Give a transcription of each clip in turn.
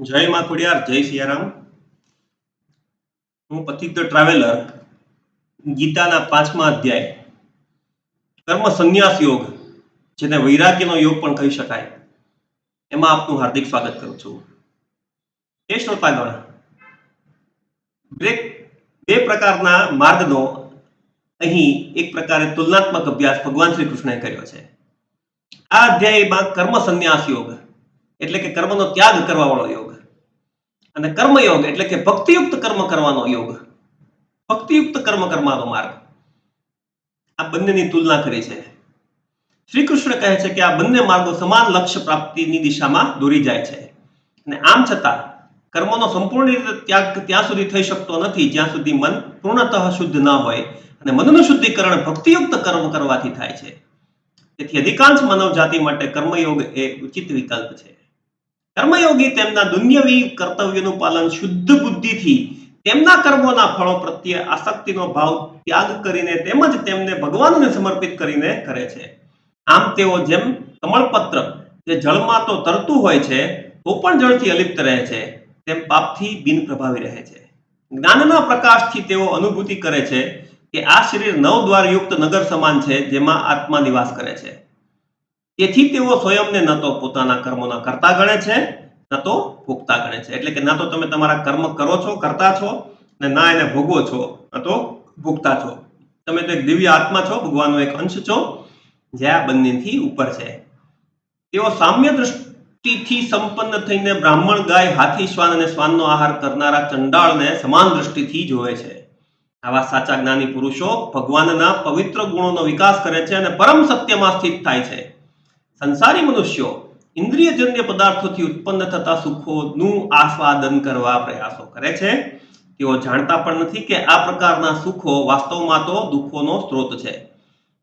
જય માં ખોડિયાર, જય સિયારામ. હું પથિક ટ્રાવેલર ગીતાના પાંચમા અધ્યાય. કર્મ સંન્યાસ યોગ, જેને વૈરાગ્યનો યોગ પણ કહી શકાય. એમાં આપનું હાર્દિક સ્વાગત કરું છું. એ શ્રોતાગણ, બે બે પ્રકારના માર્ગનો અહીં એક પ્રકારે તુલનાત્મક અભ્યાસ ભગવાન શ્રી કૃષ્ણએ કર્યો છે. આ અધ્યાયમાં કર્મ સંન્યાસ યોગ એટલે કે કર્મનો ત્યાગ કરવાવાળો યોગ. અને કર્મયોગ એટલે કે ભક્તિયુક્ત કર્મ કરવાનો યોગ. ભક્તિયુક્ત કર્મ કરવાનો માર્ગ. આ બંનેની તુલના કરી છે. શ્રી કૃષ્ણ કહે છે કે આ બંને માર્ગો સમાન લક્ષ્ય પ્રાપ્તિની દિશામાં દોરી જાય છે. અને આમ છતાં, કર્મનો સંપૂર્ણ રીતે ત્યાગ ત્યાં સુધી થઈ શકતો નથી, જ્યાં સુધી મન પૂર્ણતઃ શુદ્ધ ન હોય અને મનનું શુદ્ધિકરણ ભક્તિયુક્ત કર્મ કરવાથી થાય છે. તેથી અધિકાંશ માનવ જાતિ માટે કર્મયોગ એ ઉચિત વિકલ્પ છે. કર્મયોગી તેમના દુન્યવી કર્તવ્યનું પાલન શુદ્ધ બુદ્ધિથી તેમના કર્મોના ફળો પ્રત્યે આસક્તિનો ભાવ ત્યાગ કરીને તેમજ તેમને ભગવાનને સમર્પિત કરીને કરે છે. આમ તેઓ જેમ કમળપત્ર જે જળમાં તો તરતું હોય છે, તો પણ જળથી અલિપ્ત રહે છે, તેમ પાપથી બિન પ્રભાવી રહે છે. જ્ઞાનના પ્રકાશથી તેઓ અનુભૂતિ કરે છે કે આ શરીર નવ દ્વારયુક્ત નગર સમાન છે, જેમાં આત્મા નિવાસ કરે છે. તેથી તેઓ સ્વયંને ન તો પોતાના કર્મોના કરતા ગણે છે, ન તો ભોગતા ગણે છે. એટલે કે ના તો તમે તમારા કર્મ કરો છો, કરતા છો, ને ના એને ભોગવો છો, ન તો ભોગતા છો. તમે તો એક દિવ્ય આત્મા છો, ભગવાનનો એક અંશ છો, જે આ બંનેથી ઉપર છે. તેઓ સામ્ય દૃષ્ટિથી સંપન્ન થઈને બ્રાહ્મણ, ગાય, હાથી, શ્વાન અને શ્વાનનો આહાર કરનારા ચંડાળને સમાન દૃષ્ટિથી જોવે છે. આવા સાચા જ્ઞાની પુરુષો ભગવાનના પવિત્ર ગુણોનો વિકાસ કરે છે અને પરમ સત્યમાં સ્થિત થાય છે. સંસારી મનુષ્યો ઇન્દ્રિયજન્ય પદાર્થોથી ઉત્પન્ન થતા સુખોનું આસ્વાદન કરવા પ્રયાસો કરે છે. તેઓ જાણતા પણ નથી કે આ પ્રકારના સુખો વાસ્તવમાં તો દુઃખોનો સ્ત્રોત છે.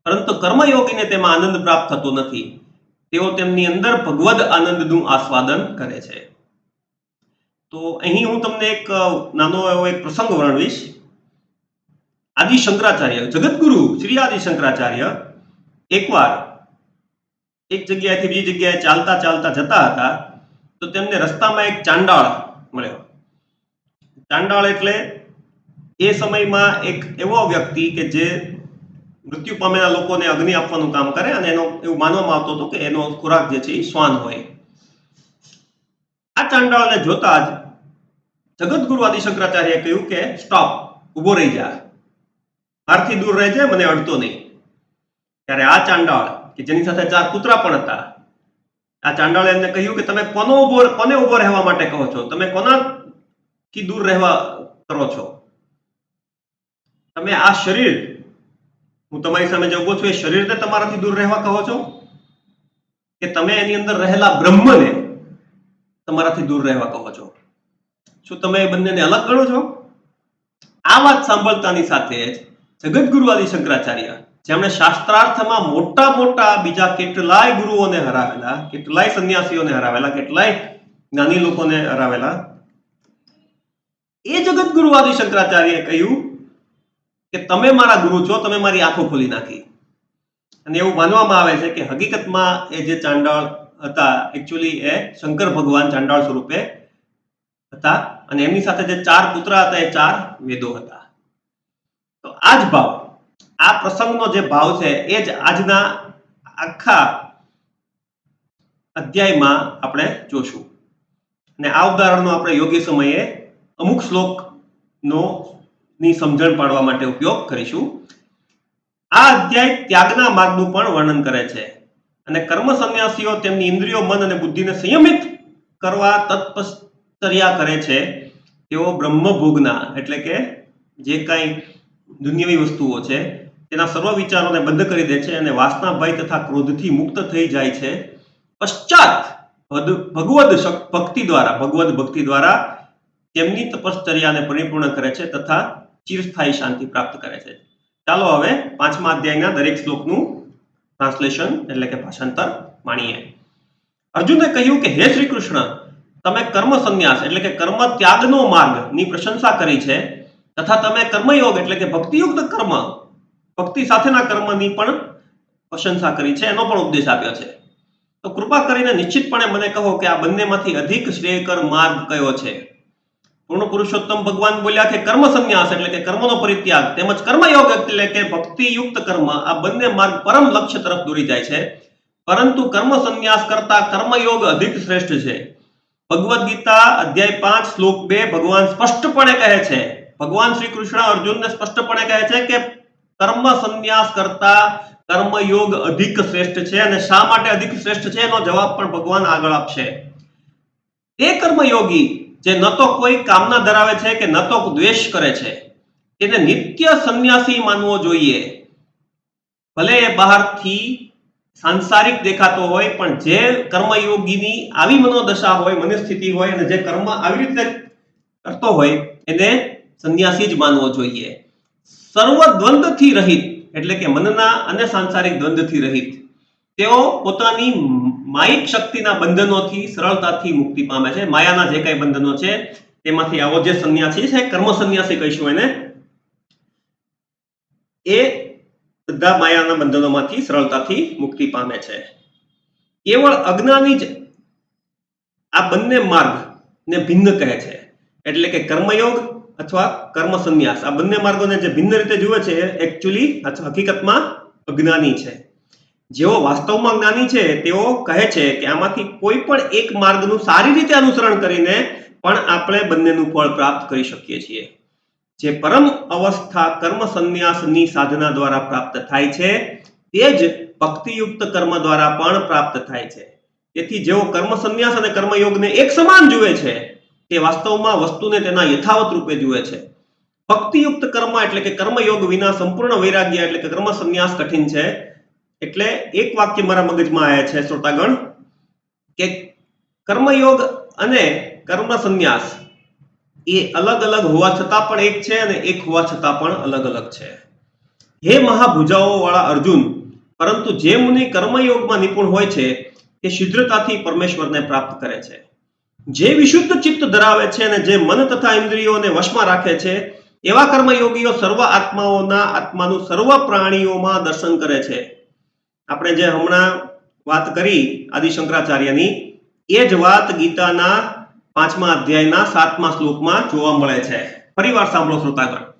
પરંતુ કર્મયોગીને તેમાં આનંદ પ્રાપ્ત થતો નથી. તેઓ તેમની અંદર ભગવદ આનંદનું આસ્વાદન કરે છે. તો અહીં હું તમને એક નાનો એવો એક પ્રસંગ વર્ણવીશ. આદિ શંકરાચાર્ય જગતગુરુ શ્રી આદિ શંકરાચાર્ય એકવાર એક જગ્યાએથી બીજી જગ્યાએ ચાલતા ચાલતા જતા હતા, તો તેમને રસ્તામાં એક ચાંડાળ મળ્યો. ચાંડાળ એટલે એ સમયમાં એક એવો વ્યક્તિ કે જે મૃત્યુ પામેલા લોકોને અગ્નિ આપવાનું કામ કરે અને એનો, એવું માનવામાં આવતું હતું કે એનો ખોરાક જે છે એ શ્વાન હોય. આ ચાંડાળને જોતા જ જગતગુરુ આદિ શંકરાચાર્યએ કહ્યું કે, સ્ટોપ, ઊભો રહી જા. મારથી દૂર રહેજે મને અડતો નહીં. ત્યારે આ ચાંડાળ કે જેની સાથે ચાર કૂતરા પણ હતા. આ ચાંડાળે એમને કહ્યું કે તમે કોનો ઊભો કોને ઊભો રહેવા માટે કહો છો? તમે કોનાથી દૂર રહેવા કરો છો? તમે આ શરીર, હું તમારી સામે જે ઊભો છું, એ શરીરને તમારાથી દૂર રહેવા કહો છો? કે તમે એની અંદર રહેલા બ્રહ્મને તમારાથી દૂર રહેવા કહો છો? શું તમે એ બંનેને અલગ ગણો છો? આ વાત સાંભળતાની સાથે જ જગદગુરુ આદિ શંકરાચાર્ય જેમણે શાસ્ત્રાર્થમાં મોટા મોટા બીજા કેટલાય ગુરુઓને હરાવેલા, કેટલાય સંન્યાસીઓને હરાવેલા, કેટલાય જ્ઞાની લોકોને હરાવેલા. એ જગતગુરુ આદિ શંકરાચાર્યએ કહ્યું કે તમે મારા ગુરુ છો, તમે મારી આંખો ખોલી નાખી. અને એવું માનવામાં આવે છે કે હકીકતમાં એ જે ચાંડાળ હતા એકચ્યુઅલી એ શંકર ભગવાન ચાંડાળ સ્વરૂપે હતા. અને એમની સાથે જે ચાર પુત્ર હતા, એ ચાર વેદો હતા. તો આ જ ભાવ આ પ્રસંગનો જે ભાવ છે એ જ આજના આખા અધ્યાયમાં આપણે જોશું. અને આ ઉદાહરણનો આપણે યોગ્ય સમયે અમુક શ્લોકનો ની સમજણ પાડવા માટે ઉપયોગ કરીશું. આ અધ્યાય ત્યાગના માર્ગનું પણ વર્ણન કરે છે. અને કર્મ સંન્યાસીઓ તેમની ઇન્દ્રિયો, મન અને બુદ્ધિને સંયમિત કરવા તત્પશ્ચર્યા કરે છે. તેઓ બ્રહ્મભોગના, એટલે કે જે કાંઈ દુનિયાવી વસ્તુઓ છે તેના સર્વ વિચારોને બંધ કરી દે છે અને વાસના ભય તથા ક્રોધથી મુક્ત થઈ જાય છે. પશ્ચાત ભગવદ ભક્તિ દ્વારા, ભગવદ ભક્તિ દ્વારા તેમની તપશ્ચર્યાને પરિપૂર્ણ કરે છે તથા ચિરસ્થાયી શાંતિ પ્રાપ્ત કરે છે. ચાલો હવે પાંચમા અધ્યાયના દરેક શ્લોકનું ટ્રાન્સલેશન એટલે કે ભાષાંતર માણીએ. અર્જુને કહ્યું કે, હે શ્રી કૃષ્ણ તમે કર્મ સંન્યાસ એટલે કે કર્મ ત્યાગનો માર્ગની પ્રશંસા કરી છે તથા તમે કર્મયોગ એટલે કે ભક્તિયુક્ત કર્મ ભક્તિ સાથેના કર્મની પણ પ્રશંસા કરી છે, એનો પણ ઉપદેશ આપ્યો છે. તો કૃપા કરીને નિશ્ચિતપણે મને કહો કે આ બંનેમાંથી અધિક શ્રેયકર માર્ગ કયો છે? પૂર્ણ પુરુષોત્તમ ભગવાન બોલ્યા કે કર્મ સંન્યાસ એટલે કે કર્મનો પરિત્યાગ, તેમજ કર્મયોગ એટલે કે ભક્તિયુક્ત કર્મ, આ બંને માર્ગ પરમ લક્ષ્ય તરફ દોરી જાય છે. પરંતુ કર્મ સંન્યાસ કરતા કર્મયોગ અધિક શ્રેષ્ઠ છે. ભગવદ્ ગીતા અધ્યાય પાંચ, શ્લોક બે ભગવાન સ્પષ્ટપણે કહે છે. ભગવાન શ્રી કૃષ્ણ અર્જુનને સ્પષ્ટપણે કહે છે કે કર્મ સંન્યાસ કરતા કર્મયોગ અધિક શ્રેષ્ઠ છે અને શા માટે અધિક શ્રેષ્ઠ છે? એનો જવાબ પણ ભગવાન આગળ આપશે. એ કર્મયોગી જે ન તો કોઈ કામના ધરાવે છે કે ન તો દ્વેષ કરે છે, એને નિત્ય સંન્યાસી માનવો જોઈએ. ભલે એ બહારથી સાંસારિક દેખાતો હોય, પણ જે કર્મયોગીની આવી મનોદશા હોય, મનસ્થિતિ હોય અને જે કર્મ આવી રીતે કરતો હોય, એને સંન્યાસી જ માનવો જોઈએ. સર્વ દ્વંદ્વથી રહિત, એટલે કે મનના અને સાંસારિક દ્વંદથી રહિત, તેઓ પોતાની માયિક શક્તિના બંધનોથી સરળતાથી મુક્તિ પામે છે. માયાના જે કઈ બંધનો છે, તેમાંથી આવો જે સંન્યાસી છે, કર્મ સંન્યાસી કહીશું એને, એ બધા માયાના બંધનોમાંથી સરળતાથી મુક્તિ પામે છે. કેવળ અજ્ઞાની જ આ બંને માર્ગ ને ભિન્ન કહે છે. એટલે કે કર્મયોગ અથવા કર્મ સંન્યાસ આ બંને માર્ગોને જે ભિન્ન રીતે જુએ છે એકચ્યુઅલી હકીકતમાં અજ્ઞાની છે. જેઓ વાસ્તવમાં જ્ઞાની છે, તેઓ કહે છે કે આમાંથી કોઈ પણ એક માર્ગનું સારી રીતે અનુસરણ કરીને પણ આપણે બંનેનું ફળ પ્રાપ્ત કરી શકીએ છીએ. જે પરમ અવસ્થા કર્મ સંન્યાસની સાધના દ્વારા પ્રાપ્ત થાય છે, તે જ ભક્તિયુક્ત કર્મ દ્વારા પણ પ્રાપ્ત થાય છે. તેથી જેઓ કર્મ સંન્યાસ અને કર્મયોગને એક સમાન જુએ છે તે વાસ્તવમાં વસ્તુને તેના યથાવત રૂપે જુએ છે. ભક્તિયુક્ત કર્મ એટલે કે કર્મયોગ વિના સંપૂર્ણ વૈરાગ્ય એટલે કે કર્મ સંન્યાસ કઠિન છે. એટલે એક વાક્ય મારા મગજમાં આવ્યા છે, શ્રોતાગણ, કે કર્મયોગ અને કર્મ સંન્યાસ એ અલગ અલગ હોવા છતાં પણ એક છે અને એક હોવા છતાં પણ અલગ અલગ છે. હે મહાભુજાઓ વાળા અર્જુન, પરંતુ જે મુનિ કર્મયોગમાં નિપુણ હોય છે, તે શીઘ્રતાથી પરમેશ્વરને પ્રાપ્ત કરે છે. જે વિશુદ્ધ ચિત્ત ધરાવે છે અને જે મન તથા ઇન્દ્રિયોને વશમાં રાખે છે, એવા કર્મયોગીઓ સર્વ આત્માઓના આત્માનું સર્વ પ્રાણીઓમાં દર્શન કરે છે. આપણે જે હમણાં વાત કરી આદિ શંકરાચાર્યની એ જ વાત ગીતાના પાંચમા અધ્યાયના સાતમા શ્લોકમાં જોવા મળે છે. ફરીવાર સાંભળો શ્રોતાગણ.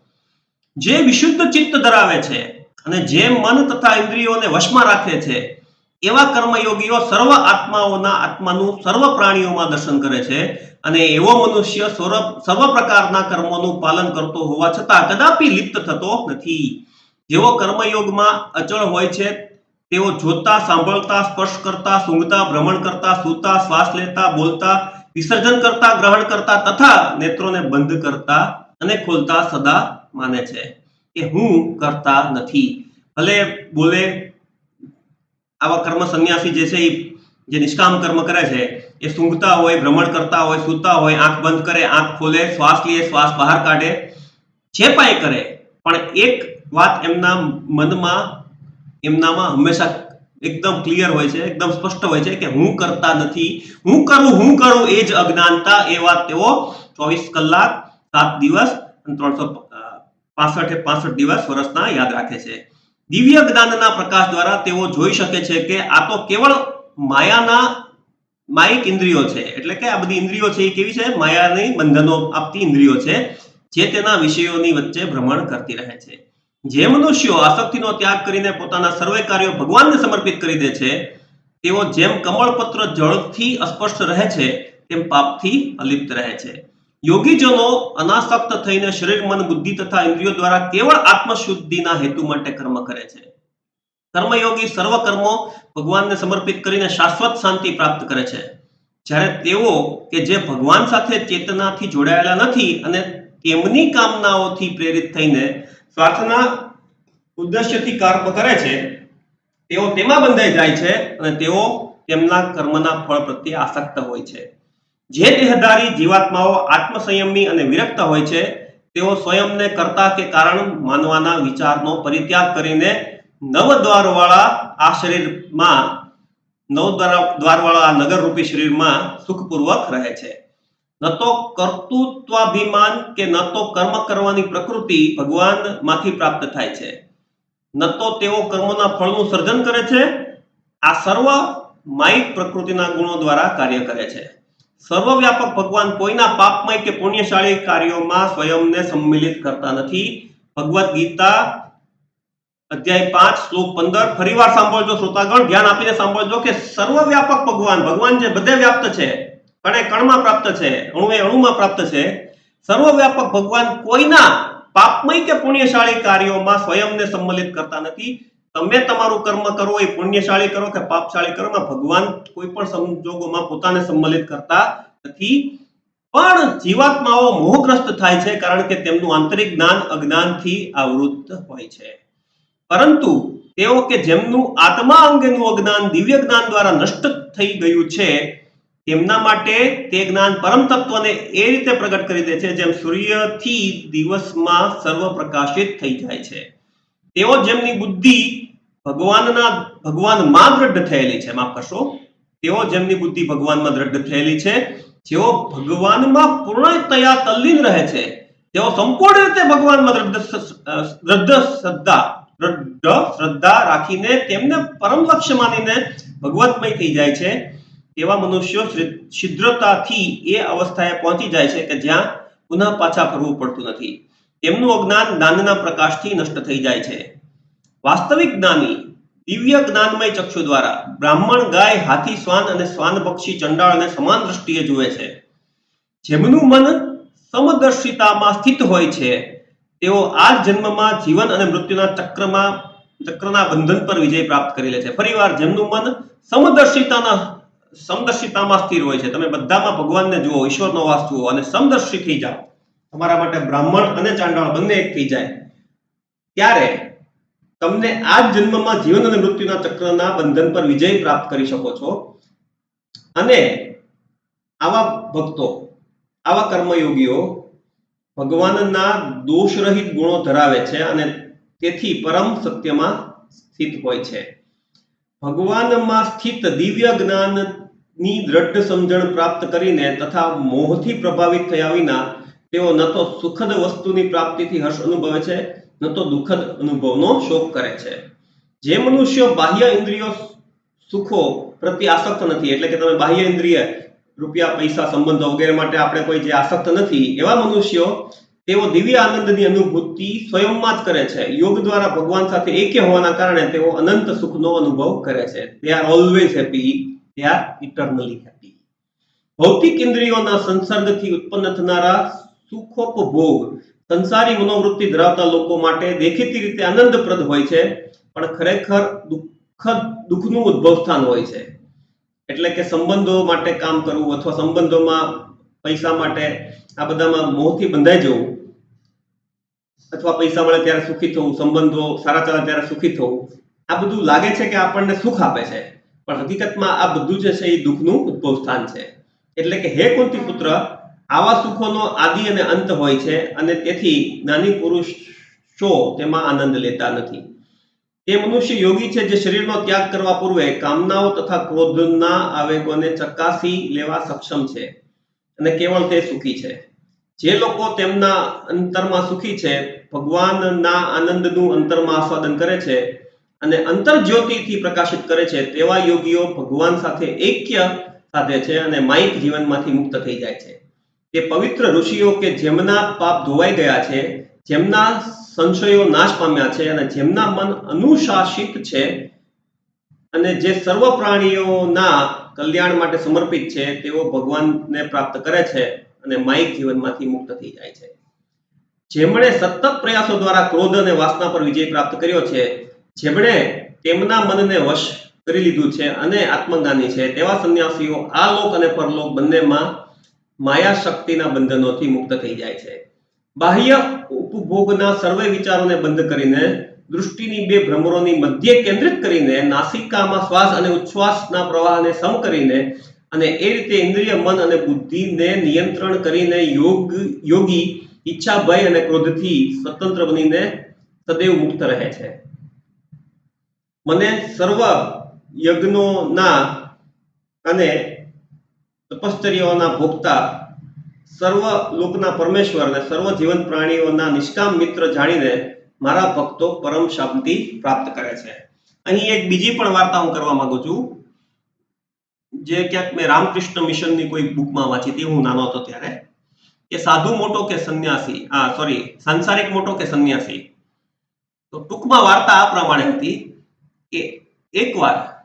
જે વિશુદ્ધ ચિત્ત ધરાવે છે અને જે મન તથા ઇન્દ્રિયોને વશમાં રાખે છે એવા કર્મયોગીઓ સર્વ આત્માઓના આત્માનું સર્વ પ્રાણીઓમાં દર્શન કરે છે અને એવો મનુષ્ય સર્વ પ્રકારના કર્મોનું પાલન કરતો હોવા છતાં કદાપી લિપ્ત થતો નથી. જેઓ કર્મયોગમાં અચળ હોય છે, તેઓ જોતા, સાંભળતા, સ્પર્શ કરતા, સૂંઘતા, ભ્રમણ કરતા, સૂતા, શ્વાસ લેતા, બોલતા, વિસર્જન કરતા, ગ્રહણ કરતા તથા નેત્રોને બંધ કરતા અને ખોલતા સદા માને છે. કે હું કરતા નથી. ભલે બોલે આવા કર્મ સંન્યાસી જે છે એ જે નિષ્કામ કર્મ કરે છે, એ સૂંઘતા હોય, ભ્રમણ કરતા હોય, સૂતા હોય, આંખ બંધ કરે, આંખ ખોલે, શ્વાસ લે, શ્વાસ બહાર કાઢે, જે પાય કરે. પણ એક વાત એમના મનમાં, એમનામાં હંમેશા એકદમ ક્લિયર હોય છે, એકદમ સ્પષ્ટ હોય છે કે હું કરતા નથી. હું કરું હું કરું, એ જ અજ્ઞાનતા, એ વાત તેઓ ચોવીસ કલાક, સાત દિવસ અને ત્રણસો પાસઠ પાસઠ દિવસ વર્ષના યાદ રાખે છે. દિવ્ય જ્ઞાનના પ્રકાશ દ્વારા તેઓ જોઈ શકે છે કે આ તો કેવળ માયાના, માયિક ઇન્દ્રિયો છે. એટલે કે આ બધી ઇન્દ્રિયો છે એ કેવી છે? માયાની બંધનો આપતી ઇન્દ્રિયો છે, જે તેના વિષયોની વચ્ચે ભ્રમણ કરતી રહે છે. જે મનુષ્યો આસક્તિનો ત્યાગ કરીને પોતાના સર્વે કાર્યો ભગવાનને સમર્પિત કરી દે છે, તેઓ જેમ કમળપત્ર જળથી અસ્પષ્ટ રહે છે, તેમ પાપથી અલિપ્ત રહે છે. યોગીજનો અનાસક્ત થઈને શરીર, મન, બુદ્ધિ તથા ઇન્દ્રિયો દ્વારા કેવળ આત્મશુદ્ધિના હેતુ માટે કર્મ કરે છે. કર્મયોગી સર્વ કર્મો ભગવાનને સમર્પિત કરીને શાશ્વત શાંતિ પ્રાપ્ત કરે છે. જ્યારે તેઓ કે જે ભગવાન સાથે ચેતનાથી જોડાયેલા નથી અને તેમની કામનાઓથી પ્રેરિત થઈને સ્વાર્થના ઉદ્દેશ્યથી કર્મ કરે છે, તેઓ તેમાં બંધાઈ જાય છે અને તેઓ તેમના કર્મના ફળ પ્રત્યે આસક્ત હોય છે. જે દેહધારી જીવાત્માઓ આત્મસંયમી અને વિરક્ત હોય છે, તેઓ સ્વયંને કરતા કે કારણ માનવાના વિચારનો પરિત્યાગ કરીને નવ દ્વારવાળા આ શરીરમાં નવ દ્વાર દ્વારવાળા આ નગરરૂપી શરીરમાં સુખપૂર્વક રહે છે. ન તો કર્તૃત્વાભિમાન કે ન તો કર્મ કરવાની પ્રકૃતિ ભગવાનમાંથી પ્રાપ્ત થાય છે. ન તો તેઓ કર્મોના ફળનું સર્જન કરે છે. આ સર્વ માઇક પ્રકૃતિના ગુણો દ્વારા કાર્ય કરે છે. સર્વવ્યાપક ભગવાન કોઈના પાપમય કે પુણ્યશાળી કાર્યોમાં સ્વયંને સંમિલિત કરતા નથી. ભગવદ્ ગીતા, અધ્યાય પાંચ, શ્લોક પંદર. ફરીવાર સાંભળજો શ્રોતાગણ, ધ્યાન આપીને સાંભળજો કે સર્વવ્યાપક ભગવાન ભગવાન જે બધે વ્યાપ્ત છે, કણે કણમાં પ્રાપ્ત છે, અણુએ અણુમાં પ્રાપ્ત છે, સર્વવ્યાપક ભગવાન કોઈના પાપમય કે પુણ્યશાળી કાર્યોમાં સ્વયંને સંમલિત કરતા નથી. તમે તમારું કર્મ કરો, એ પુણ્યશાળી કરો કે પાપશાળી કરો, એમાં ભગવાન કોઈ પણ સંજોગોમાં પોતાને સંમલિત કરતા નથી. પણ જીવાત્માઓ મોહગ્રસ્ત થાય છે કારણ કે તેમનું આંતરિક જ્ઞાન અજ્ઞાનથી આવૃત હોય છે. પરંતુ તેઓ કે જેમનું આત્મા અંગેનું અજ્ઞાન દિવ્ય જ્ઞાન દ્વારા નષ્ટ થઈ ગયું છે, તેમના માટે તે જ્ઞાન પરમ તત્વને એ રીતે પ્રગટ કરી દે છે જેમ સૂર્યથી દિવસમાં સર્વ પ્રકાશિત થઈ જાય છે. તેઓ જેમની બુદ્ધિ ભગવાનના ભગવાનમાં દ્રઢ થયેલી છે, માફ કરશો. તેઓ જેમની બુદ્ધિ ભગવાનમાં દ્રઢ થયેલી છે, જેઓ ભગવાનમાં પૂર્ણતયા તલ્લીન રહે છે, તેઓ સંપૂર્ણ રીતે ભગવાનમાં દ્રઢ શ્રદ્ધા દ્રઢ શ્રદ્ધા રાખીને તેમને પરમ લક્ષ્ય માનીને ભગવતમય થઈ જાય છે. તેવા મનુષ્યો છિદ્રતાથી એ અવસ્થાએ પહોંચી જાય છે કે જ્યાં પુનઃ પાછા ફરવું પડતું નથી. તેમનું અજ્ઞાન જ્ઞાનના પ્રકાશથી નષ્ટ થઈ જાય છે. વાસ્તવિક જ્ઞાની, દિવ્ય જ્ઞાનમય ચક્ષુ દ્વારા બ્રાહ્મણ, ગાય, હાથી, શ્વાન અને શ્વાન પક્ષી ચંડાળને સમાન દ્રષ્ટિએ જુએ છે. જેમનું મન સમદર્શિતામાં સ્થિત હોય છે, તેઓ આ જન્મમાં જીવન અને મૃત્યુના ચક્રમાં, ચક્રના બંધન પર વિજય પ્રાપ્ત કરી લે છે. ફરીવાર, જેમનું મન સમદર્શિતાના, સમદર્શિતામાં સ્થિર હોય છે. તમે બધામાં ભગવાનને જુઓ, ઈશ્વરનો વાસ જુઓ અને સમદર્શી થઈ જાઓ. તમારા માટે બ્રાહ્મણ અને ચાંડાળ બંને એક થઈ જાય. ત્યારે તમને આ જન્મમાં જીવન અને મૃત્યુના ચક્રના બંધન પર વિજય પ્રાપ્ત કરી શકો છો. અને આવા ભક્તો, આવા કર્મયોગીઓ ભગવાનના દોષરહિત ગુણો ધરાવે છે અને તેથી પરમ સત્યમાં સ્થિત હોય છે. ભગવાનમાં સ્થિત દિવ્ય જ્ઞાનની દ્રઢ સમજણ પ્રાપ્ત કરીને તથા મોહથી પ્રભાવિત થયા વિના તેઓ ન તો સુખદ વસ્તુની પ્રાપ્તિથી હર્ષ અનુભવે છે ન તો દુઃખદ અનુભવનો શોક કરે છે. જે મનુષ્ય બાહ્ય ઇન્દ્રિયો સુખો પ્રત્યે આસક્ત નથી, એટલે કે તમે બાહ્ય ઇન્દ્રિય રૂપિયા, પૈસા, સંબંધો વગેરે માટે આપણે કોઈ જે આસક્ત નથી, એવા મનુષ્યો તેઓ દિવ્ય આનંદની અનુભૂતિ સ્વયંમાં જ કરે છે. યોગ દ્વારા ભગવાન સાથે એકે હોવાના કારણે તેઓ અનંત સુખનો અનુભવ કરે છે. They are always happy they are eternally happy ભૌતિક ઇન્દ્રિયોના સંસર્ગથી ઉત્પન્ન થનારા સુખોપભોગ સંસારી મનોવૃત્તિ ધરાવતા લોકો માટે દેખીતી રીતે આનંદપ્રદ હોય છે, પણ ખરેખર દુઃખદ દુઃખનું ઉદ્ભવ સ્થાન હોય છે. એટલે કે સંબંધો માટે કામ કરવું અથવા સંબંધોમાં પૈસા માટે આ બધામાં મોહથી બંધાઈ જવું, અથવા પૈસા મળે ત્યારે સુખી થવું, સંબંધો સારા ચાલે ત્યારે સુખી થવું, આ બધું લાગે છે કે આપણને સુખ આપે છે. પણ હકીકતમાં આ બધું જે છે એ દુઃખનું ઉદ્ભવ સ્થાન છે. એટલે કે હે કુંતી પુત્ર આવા સુખોનો આદિ અને અંત હોય છે અને તેથી જ્ઞાની પુરુષો તેમાં આનંદ લેતા નથી. તે મનુષ્ય યોગી છે જે શરીરનો ત્યાગ કરવા પૂર્વે કામનાઓ તથા ક્રોધના આવેગોને ચકાસી લેવા સક્ષમ છે અને કેવળ તે સુખી છે. જે લોકો તેમના અંતરમાં સુખી છે, ભગવાનના આનંદનું અંતરમાં આસ્વાદન કરે છે અને અંતર જ્યોતિથી પ્રકાશિત કરે છે, તેવા યોગીઓ ભગવાન સાથે એક્ય સાધે છે અને માઇક જીવનમાંથી મુક્ત થઈ જાય છે. તે પવિત્ર ઋષિઓ કે જેમના પાપ ધોવાઈ ગયા છે, જેમના સંશયો નાશ પામ્યા છે અને જેમના મન અનુશાસિત છે અને જે સર્વ પ્રાણીઓના કલ્યાણ માટે સમર્પિત છે, તેઓ ભગવાનને પ્રાપ્ત કરે છે અને માયિક જીવનમાંથી મુક્ત થઈ જાય છે. જેમણે સતત પ્રયાસો દ્વારા ક્રોધ અને વાસના પર વિજય પ્રાપ્ત કર્યો છે, જેમણે તેમના મનને વશ કરી લીધું છે અને આત્મજ્ઞાની છે, તેવા સંન્યાસીઓ આ લોક અને પરલોક બંનેમાં માયા શક્તિના બંધનોથી મુક્ત થઈ જાય છે. બાહ્ય ઉપભોગના સર્વે વિચારોને બંધ કરીને, દૃષ્ટિની બે ભ્રમરોની મધ્ય કેન્દ્રિત કરીને, નાસિકામાં શ્વાસ અને ઉચ્છ્વાસના પ્રવાહને સમ કરીને અને એ રીતે ઇન્દ્રિય, મન અને બુદ્ધિને નિયંત્રણ કરીને યોગ, યોગી, ઈચ્છા, ભય અને ક્રોધથી સ્વતંત્ર બનીને સદૈવ મુક્ત રહે છે. મને સર્વ યજ્ઞોના અને તપશ્ચર્યાઓના ભોગતા સર્વ લોકના પરમેશ્વર અને સર્વ જીવન પ્રાણીઓના નિષ્કામ મિત્ર જાણીને મારા ભક્તો પરમ શાંતિ પ્રાપ્ત કરે છે. અહીં એક બીજી પણ વાર્તા હું કરવા માંગુ છું. જે ક્યાંક મેં રામકૃષ્ણ મિશનની કોઈ બુકમાં વાંચી હતી, હું નાનો હતો ત્યારે. કે સાધુ મોટો કે સંન્યાસી? આ સોરી સાંસારિક મોટો કે સંન્યાસી? તો ટૂંકમાં વાર્તા આ પ્રમાણે હતી કે એકવાર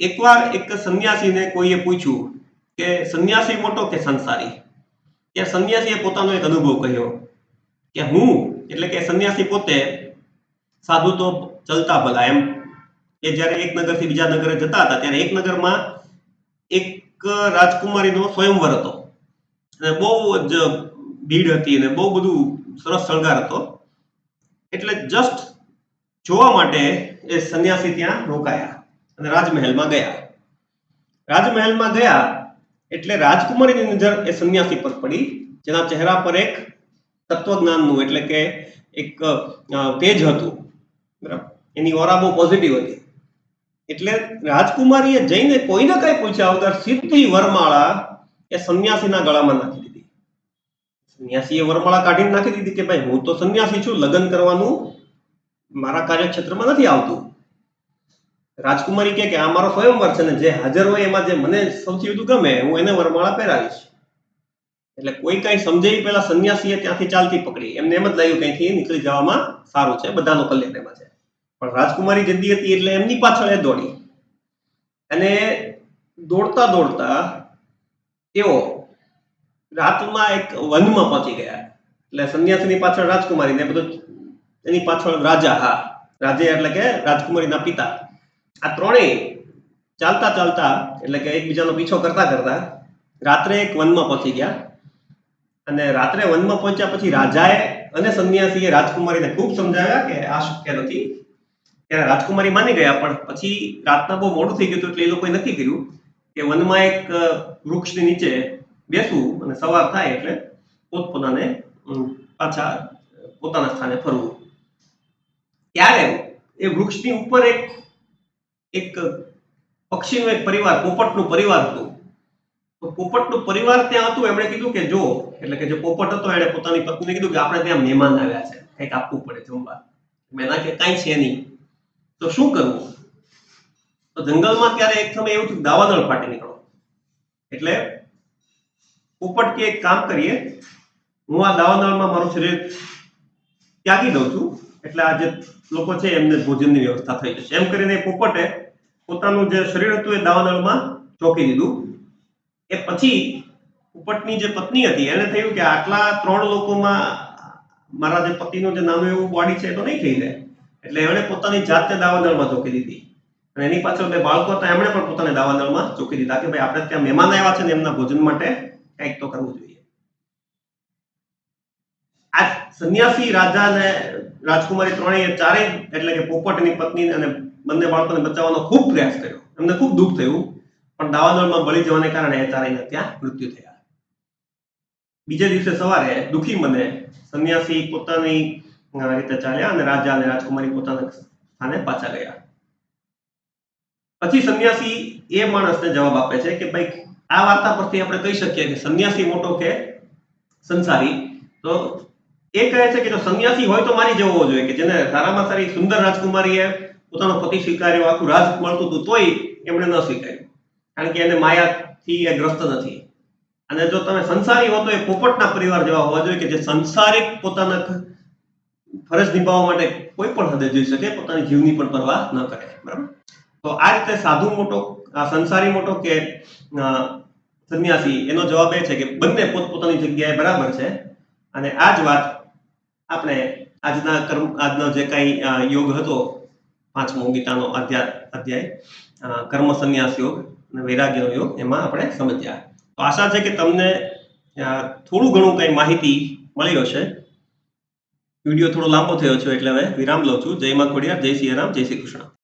એકવાર એક સંન્યાસીને કોઈએ પૂછ્યું કે સંન્યાસી મોટો કે સંસારી? ત્યાં સંન્યાસીએ પોતાનો એક અનુભવ કહ્યો કે હું, એટલે કે સંન્યાસી પોતે સાધુ તો ચલતા ભલા એમ. કે જ્યારે એક નગરથી બીજા નગરે જતા હતા, ત્યારે એક નગરમાં એક રાજકુમારીનો સ્વયંવર હતો. અને બહુ જ ભીડ હતી અને બહુ બધું સરસ શણગાર હતો. એટલે જસ્ટ જોવા માટે એ સંન્યાસી ત્યાં રોકાયા. અને રાજમહેલમાં ગયા. રાજમહેલમાં ગયા એટલે રાજકુમારીની નજર એ સંન્યાસી પર પડી, જેના ચહેરા પર એક તત્વજ્ઞાનનું એટલે કે એક તેજ હતું. બરાબર? એની ઓરા બહુ પોઝિટિવ હતી. એટલે રાજકુમારીએ જઈને કોઈને કઈ પૂછ્યા વગર સીધી વરમાળા એ સંન્યાસીના ગળામાં નાખી દીધી. સંન્યાસીએ વરમાળા કાઢીને નાખી દીધી કે ભાઈ હું તો સંન્યાસી છું, લગ્ન કરવાનું મારા કાર્યક્ષેત્રમાં નથી આવતું. રાજકુમારી કે આ મારો સ્વયંવર છે ને જે હાજર હોય એમાં જે મને સૌથી વધુ ગમે, હું એને વરમાળા પહેરાવીશ. એટલે કોઈ કઈ સમજે પહેલા સંન્યાસીએ ત્યાંથી ચાલતી પકડી. એમને એમ જ લાગ્યું ક્યાંથી નીકળી જવામાં સારું છે, બધાનો કલ્યાણ એમાં છે. પણ રાજકુમારી જતી હતી એટલે એમની પાછળ એ દોડી. અને દોડતા દોડતા તેઓ રાતમાં એક વનમાં પહોંચી ગયા. એટલે સંન્યાસીની પાછળ રાજકુમારી ને બધું એની પાછળ રાજા, હા, રાજે એટલે કે રાજકુમારીના પિતા. આ ત્રણેય ચાલતા ચાલતા, એટલે કે એકબીજાનો પીછો કરતા કરતા, રાત્રે એક વનમાં પહોંચી ગયા. અને રાત્રે વનમાં પહોંચ્યા પછી રાજાએ અને સંન્યાસીએ રાજકુમારીને ખૂબ સમજાવ્યા કે આ શક્ય નથી. ત્યારે રાજકુમારી માની ગયા, પણ પછી રાતના બહુ મોડું થઈ ગયું એટલે એ લોકોએ નક્કી કર્યું કે વનમાં એક વૃક્ષની નીચે બેસવું અને સવાર થાય એટલે પોતપોતાને પાછા પોતાના સ્થાને ફરવું. ત્યારે એ વૃક્ષની ઉપર એક એક પક્ષીનો એક પરિવાર, પોપટનું પરિવાર હતું. તો પોપટનું પરિવાર ત્યાં હતું, એમણે કીધું કે જો એટલે કે જે પોપટ હતો, એણે પોતાની પત્નીને કીધું કે આપણે ત્યાં મહેમાન આવ્યા છે, કંઈક આપવું પડે જમવા. મેં ના કે કાંઈ છે નહીં. તો શું કરવું? તો જંગલમાં ત્યારે એક સમય એવું થયું, દાવાનળ ફાટી નીકળો. એટલે પોપટ કે એક કામ કરીએ, હું આ દાવાનળમાં મારું શરીર ત્યાગી દઉં છું. એટલે આ જે લોકો છે એમને ભોજનની વ્યવસ્થા થઈ જશે. એમ કરીને પોપટે પોતાનું જે શરીર હતું એ દાવાનળમાં ચોકી દીધું. એ પછી પોપટની જે પત્ની હતી, એને થયું કે આટલા ત્રણ લોકોમાં મારા જે પતિનું જે નાનું એવું બોડી છે એ તો નહીં થઈ જાય. એટલે એમણે પોતાની જાતને દાવાનળમાં ચોકી દીધી. અને એની પાછળ બે બાળકો હતા, એમણે પણ પોતાને દાવાનળમાં ચોકી દીધા કે ભાઈ, આપણે ત્યાં મહેમાન આવ્યા છે ને એમના ભોજન માટે કંઈક તો કરવું જોઈએ. આ સંન્યાસી રાજા અને રાજકુમારી ત્રણેય ચારેય એટલે કે પોપટની પત્ની અને બંને બાળકોને બચાવવાનો ખૂબ પ્રયાસ કર્યો. એમને ખૂબ દુઃખ થયું, પણ દાવાનળમાં બળી જવાને કારણે એ ચારેયના ત્યાં મૃત્યુ થયા. બીજે દિવસે સવારે દુઃખી મને સંન્યાસી પોતાની રીતે ચાલ્યા અને રાજા અને રાજકુમારી પોતાના સ્થાને પાછા ગયા. પછી સંન્યાસી એ માણસને જવાબ આપે છે કે ભાઈ, આ વાર્તા પરથી આપણે કહી શકીએ કે સંન્યાસી મોટો કે સંસારી. તો એ કહે છે કે જો સંન્યાસી હોય તો મારી જેવો જોઈએ કે જેને સારામાં સારી સુંદર રાજકુમારીએ પોતાનો પતિ સ્વીકાર્યો, આખું રાજ મળતું હતું તોય એમણે ન સ્વીકાર્યું. કારણ કે એને માયાથી એ ગ્રસ્ત નથી. અને જો તમે સંસારી હો તો એ પોપટના પરિવાર જેવા હોવા જોઈએ કે જે સંસારિક પોતાના ફરજ નિભાવવા માટે કોઈ પણ હદે જઈ શકે, પોતાની જીવની પણ પરવા ન કરે. બરાબર? તો આ રીતે સાધુ મોટો સંસારી મોટો કે સંન્યાસી એનો જવાબ એ છે કે બંને પોતપોતાની જગ્યાએ બરાબર છે. અને આ જ વાત આપણે આજના કર્મ, આજનો જે કાંઈ યોગ હતો, પાંચમો ગીતાનો અધ્યાય અધ્યાય કર્મ સંન્યાસ યોગ અને વૈરાગ્યનો યોગ, એમાં આપણે સમજ્યા. તો આશા છે કે તમને થોડું ઘણું કંઈ માહિતી મળી હશે વીડિયો થોડો લાંબો થયો છે એટલે હવે વિરામ લઉં છું. જય માં ખોડિયાર, જય સિયારામ, જય શ્રી કૃષ્ણ.